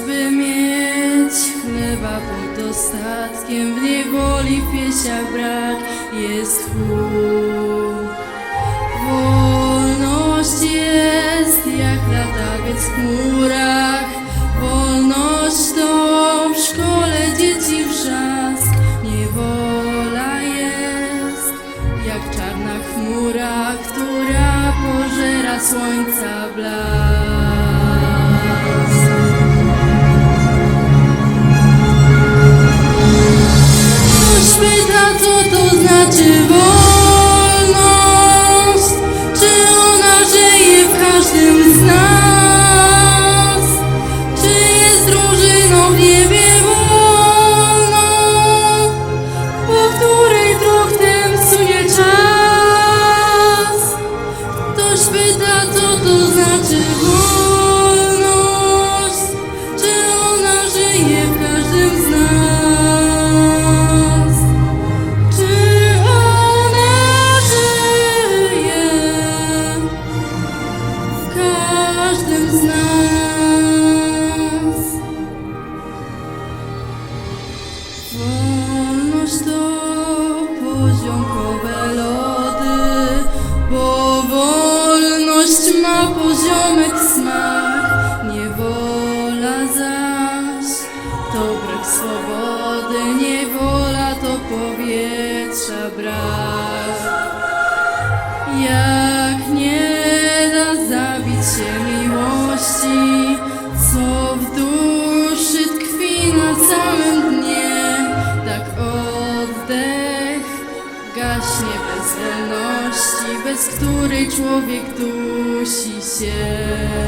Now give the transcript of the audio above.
Czyżby mieć chleba pod dostatkiem, w niewoli w pieśniach brak jest chłód. Wolność to poziomkowe lody, bo wolność ma poziomek smak, niewola zaś to brak swobody, niewola to powietrza brak. Ja celności, bez której człowiek dusi się.